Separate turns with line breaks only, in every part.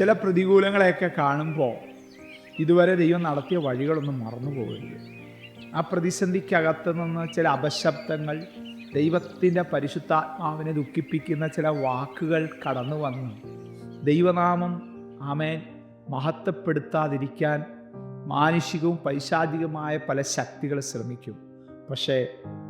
ചില പ്രതികൂലങ്ങളെയൊക്കെ കാണുമ്പോൾ ഇതുവരെ ദൈവം നടത്തിയ വഴികളൊന്നും മറന്നു പോകരുത് ആ പ്രതിസന്ധിക്കകത്ത് നിന്ന് ചില അപശബ്ദങ്ങൾ ദൈവത്തിന്റെ പരിശുദ്ധാത്മാവിനെ ദുഃഖിപ്പിക്കുന്ന ചില വാക്കുകൾ കടന്നു വന്ന് ദൈവനാമം ആമേൻ മഹത്വപ്പെടുത്താതിരിക്കാൻ മാനുഷികവും പൈശാചികമായ പല ശക്തികൾ ശ്രമിക്കും. പക്ഷേ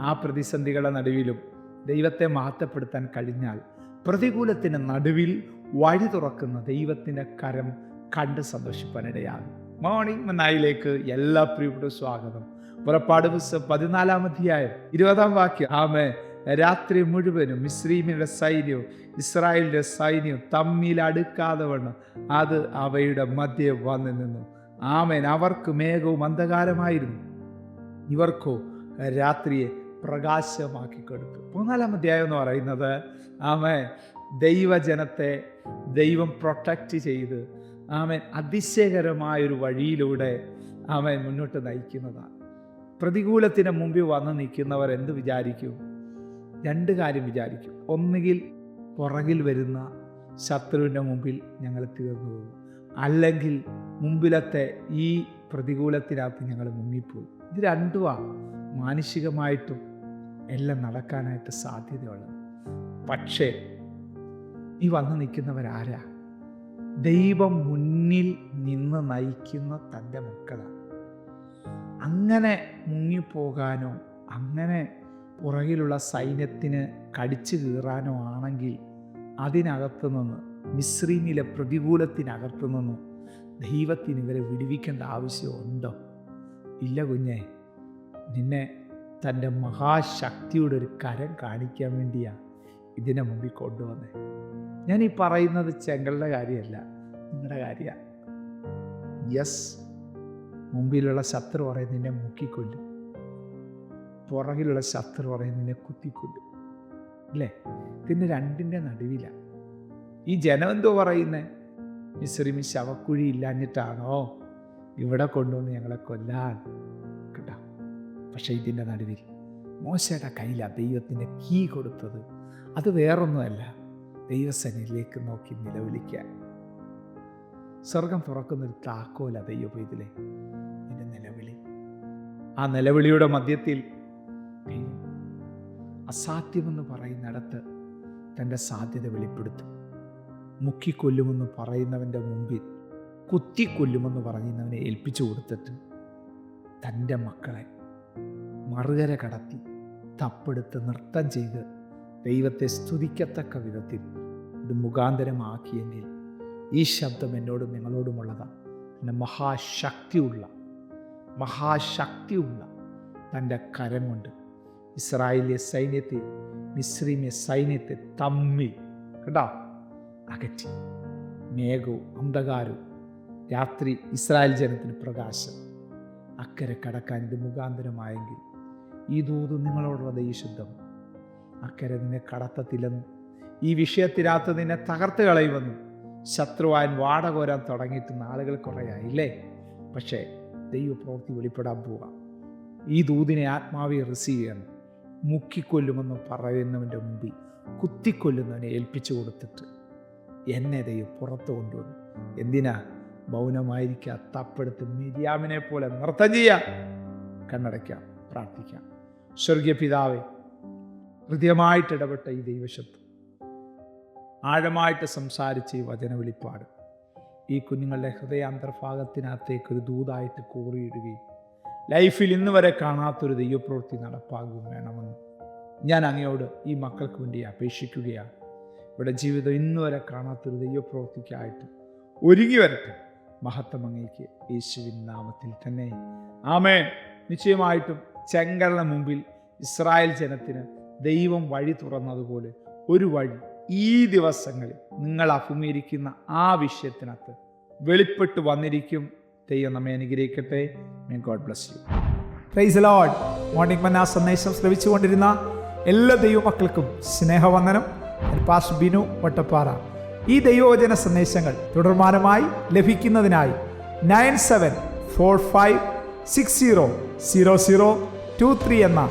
ആ പ്രതിസന്ധികളുടെ നടുവിലും ദൈവത്തെ മഹത്വപ്പെടുത്താൻ കഴിഞ്ഞാൽ പ്രതികൂലത്തിന് നടുവിൽ വഴി തുറക്കുന്ന ദൈവത്തിന്റെ കരം കണ്ട് സന്തോഷിപ്പാനിടയാകും. മോർണിംഗ് മനായിലേക്ക് എല്ലാ പ്രിയപ്പെട്ട സ്വാഗതം. പുറപ്പാട് പുസ്തകം പതിനാലാം അധ്യായം ഇരുപതാം വാക്യം. ആമേ രാത്രി മുഴുവനും മിശ്രീമിയുടെ സൈന്യവും ഇസ്രായേലിന്റെ സൈന്യവും തമ്മിൽ അടുക്കാതെ വണ്ണം അത് അവയുടെ മധ്യേ വന്നു നിന്നു. ആമേൻ. അവർക്ക് മേഘവും അന്ധകാരമായിരുന്നു. ഇവർക്കോ രാത്രിയെ പ്രകാശമാക്കി കൊടുത്തു. മൂന്നാലാം അധ്യായം എന്ന് പറയുന്നത് ആമേ ദൈവജനത്തെ ദൈവം പ്രൊട്ടക്റ്റ് ചെയ്ത് ആമേൻ അതിശയകരമായൊരു വഴിയിലൂടെ ആമേൻ മുന്നോട്ട് നയിക്കുന്നതാണ്. പ്രതികൂലത്തിന് മുമ്പിൽ വന്ന് നിൽക്കുന്നവർ എന്ത് വിചാരിക്കും? രണ്ട് കാര്യം വിചാരിക്കും. ഒന്നുകിൽ പുറകിൽ വരുന്ന ശത്രുവിന്റെ മുമ്പിൽ ഞങ്ങൾ തീർന്നു പോകും. അല്ലെങ്കിൽ മുമ്പിലത്തെ ഈ പ്രതികൂലത്തിനകത്ത് ഞങ്ങൾ മുങ്ങിപ്പോയി ഇത് രണ്ടുമാണ് മാനുഷികമായിട്ടും എല്ലാം നടക്കാനായിട്ട് സാധ്യതയുള്ളത്. പക്ഷേ ഈ വന്ന് നിൽക്കുന്നവരാരാ? ദൈവം മുന്നിൽ നിന്ന് നയിക്കുന്ന തന്റെ മക്കളാണ് അങ്ങനെ മുങ്ങിപ്പോകാനോ അങ്ങനെ പുറകിലുള്ള സൈന്യത്തിന് കടിച്ചു കീറാനോ ആണെങ്കിൽ അതിനകത്തു നിന്ന് മിശ്രീമിലെ പ്രതികൂലത്തിനകത്തു നിന്ന് ദൈവത്തിന് ഇവരെ വിടുവിക്കേണ്ട ആവശ്യമുണ്ടോ ഇല്ല കുഞ്ഞെ. നിന്നെ തന്റെ മഹാശക്തിയുടെ ഒരു കരം കാണിക്കാൻ വേണ്ടിയാണ് ഇതിനെ മുമ്പിൽ കൊണ്ടുവന്നേ. ഞാൻ ഈ പറയുന്നത് ചെങ്കളുടെ കാര്യമല്ല നിങ്ങളുടെ കാര്യമാണ്. യെസ് മുമ്പിലുള്ള ശത്രു പറയുന്ന നിന്നെ മുക്കിക്കൊല്ലും. പുറകിലുള്ള ശത്രു പറയുന്ന നിന്നെ കുത്തിക്കൊല്ലും. അല്ലേ? ഇതിന്റെ രണ്ടിന്റെ നടുവിലാണ് ഈ ജനം എന്തോ പറയുന്നേ? മിശ്രിമി ശവക്കുഴി ഇല്ലാഞ്ഞിട്ടാണോ? ഇവിടെ കൊണ്ടുവന്ന് ഞങ്ങളെ കൊല്ലാൻ. കേട്ടോ? പക്ഷേ ഇതിന്റെ നടുവിൽ മോശയുടെ കയ്യിലാണ് ദൈവത്തിന്റെ കീ കൊടുത്തത്. അത് വേറൊന്നുമല്ല. ദൈവസനിലേക്ക് നോക്കി നിലവിളിക്കാൻ. സ്വർഗം തുറക്കുന്നൊരു താക്കോല ഇതിലെ നിന്റെ നിലവിളി. ആ നിലവിളിയുടെ മധ്യത്തിൽ അസാധ്യമെന്ന് പറയുന്നിടത്ത് തന്റെ സാധ്യത വെളിപ്പെടുത്തും. മുക്കിക്കൊല്ലുമെന്ന് പറയുന്നവന്റെ മുമ്പിൽ കുത്തിക്കൊല്ലുമെന്ന് പറയുന്നവനെ ഏൽപ്പിച്ചു കൊടുത്തിട്ട് തന്റെ മക്കളെ മറുകര കടത്തി തപ്പെടുത്ത് നൃത്തം ചെയ്ത് ദൈവത്തെ സ്തുതിക്കത്തക്ക വിധത്തിൽ ഇത് മുഖാന്തരമാക്കിയെങ്കിൽ ഈ ശബ്ദം എന്നോടും നിങ്ങളോടുമുള്ളതാണ് എന്റെ മഹാശക്തിയുള്ള മഹാശക്തിയുള്ള തന്റെ കരം കൊണ്ട് ഇസ്രായേലിയ സൈന്യത്തെ മിശ്രീമിയ സൈന്യത്തെ തമ്മിൽ കേട്ടോ അകറ്റി. മേഘവും അന്ധകാരവും രാത്രി ഇസ്രായേൽ ജനത്തിന് പ്രകാശം. അക്കരെ കടക്കാൻ ഇത് മുഖാന്തരമായെങ്കിൽ ഈ ദൂത് നിങ്ങളോടുള്ള ദൈവശുദ്ധം അക്കരെ നിന്നെ കടത്തത്തില്ലെന്നും ഈ വിഷയത്തിനകത്ത് നിന്നെ തകർത്ത് കളയുമെന്നും ശത്രുവാൻ വാടകോരാൻ തുടങ്ങിയിട്ട് നാളുകൾ കുറയായില്ലേ പക്ഷേ ദൈവപ്രവൃത്തി വെളിപ്പെടാൻ പോകാം ഈ ദൂതിനെ ആത്മാവി റിസീവ് ചെയ്യണം. മുക്കിക്കൊല്ലുമെന്ന് പറയുന്നവന്റെ മുമ്പിൽ കുത്തിക്കൊല്ലുന്നവനെ ഏൽപ്പിച്ചു കൊടുത്തിട്ട് എന്നെ ദൈവം പുറത്ത് കൊണ്ടുവന്നു. എന്തിനാ? മൗനമായിരിക്കുക തപ്പെടുത്ത് മിരിയാമിനെ പോലെ നൃത്തം ചെയ്യാം. കണ്ണടയ്ക്കാം പ്രാർത്ഥിക്കാം. സ്വർഗീയ പിതാവെ ഹൃദയമായിട്ട് ഇടപെട്ട ഈ ദൈവശബ്ദം. ആഴമായിട്ട് സംസാരിച്ച ഈ വചന വെളിപ്പാട്. ഈ കുഞ്ഞുങ്ങളുടെ ഹൃദയാന്തർഭാഗത്തിനകത്തേക്ക് ഒരു ദൂതായിട്ട് കൂറിയിടുകയും ലൈഫിൽ ഇന്ന് വരെ കാണാത്തൊരു ദൈവപ്രവൃത്തി നടപ്പാകുകയും വേണമെന്ന് ഞാൻ അങ്ങയോട് ഈ മക്കൾക്ക് വേണ്ടി അപേക്ഷിക്കുകയാണ്. ഇവിടെ ജീവിതം ഇന്ന് വരെ കാണാത്തൊരു ദൈവപ്രവൃത്തിക്കായിട്ട് ഒരുങ്ങി വരട്ടെ. മഹത്വം അങ്ങേക്ക് യേശുവിൻ നാമത്തിൽ തന്നെ. ആമേ നിശ്ചയമായിട്ടും ചെങ്കലിന് മുമ്പിൽ ഇസ്രായേൽ ജനത്തിന് ദൈവം വഴി തുറന്നതുപോലെ ഒരു വഴി ഈ ദിവസങ്ങളിൽ നിങ്ങൾ അഭിമുഖീകരിക്കുന്ന ആ വിഷയത്തിനകത്ത് വെളിപ്പെട്ട് വന്നിരിക്കും. ദൈവം നമ്മെ അനുഗ്രഹിക്കട്ടെ. May God bless you praise Lord morning manna സന്ദേശം ശ്രവിച്ചുകൊണ്ടിരുന്ന എല്ലാ ദൈവമക്കൾക്കും സ്നേഹവന്ദനം. പാസ് ബിനു വട്ടപ്പാറ. ഈ ദൈവവചന സന്ദേശങ്ങൾ തുടർമാനമായി ലഭിക്കുന്നതിനായി nine seven four five six zero zero zero two three എന്ന